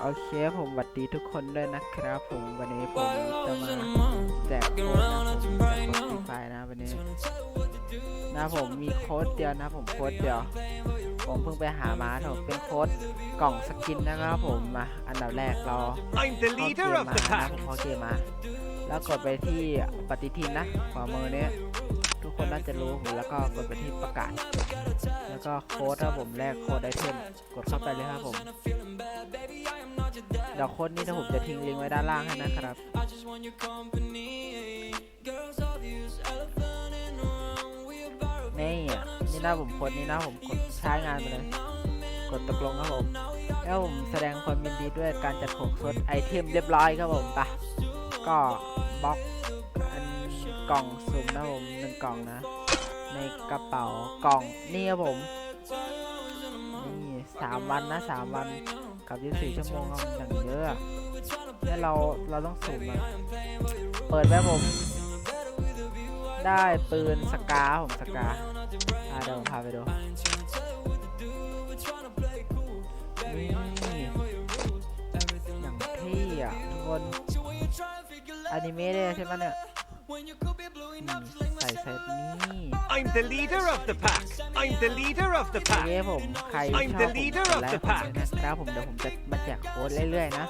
โอเคผมสวัสดีทุกคนด้วยนะครับ ผมวันนี้ผมจะมาแจกโค้ดนะผมแจกโค้ดฟรีไฟนะวันนี้นะผมมีโค้ดเดียวนะ ผมโค้ดเดียว ผมเพิ่งไปหามาถูกเป็นโค้ดกล่องสกินนะครับผมมาอันดับแรกเรา I'm the เข้าเก leader ม of มา the นะ pack. ผมเข้าเกมมา แล้วกดไปที่ปฏิทินนะขวามือเนี้ยทุกคนน่าจะรู้ผมแล้วก็กดไปที่ประกาศ แล้วก็โค้ดครับผมแรกโค้ดไอเทมกดเข้าไปเลยครับผมเดี๋ยวโค้ดนี้ถ้าผมจะทิ้งลิงก์ไว้ด้านล่างให้นะครับนี่นี่นะผมโค้ดนี้นะผมกดใช้งานไปเลย กดตกลงครับผม แล้วผมแสดงความยินดีด้วยการจัดของโค้ดไอเทมเรียบร้อยครับผมไปะ ก็บล็อกอันกล่องสุ่มนะผมหนึ่งกล่องนะ ในกระเป๋ากล่องนี่ครับผมนี่สามวันนะสามวันกับยี่สิบสี่ชั่วโมงครับอย่างเยอะอะแล้วเราเราต้องสุ่มอะเปิดไว้ผม ได้ปืนสกาผมสกาอ่าเดี๋ยวผมพาไปดูนี่อย่างเท่อะทุกคน อนิเมะเลยใช่ไหมเนี่ยใส่เซตนี้ I'm the leader of the pack. I'm the leader of the โอ pack. เคผมใครช I'm อบ the ผม leader ก of ไล the ค์ผม pack ด้วยนะครับผมเดี๋ยวผมจะมาแจกโค้ดเรื่อยๆนะ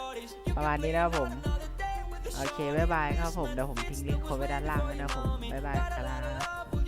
ประมาณนี้นะครับผมโอเคบ๊ายบายครับผมเดี๋ยวผมทิ้งลิงก์โค้ดไว้ด้านล่างด้วยนะครับผมบ๊ายบายครับ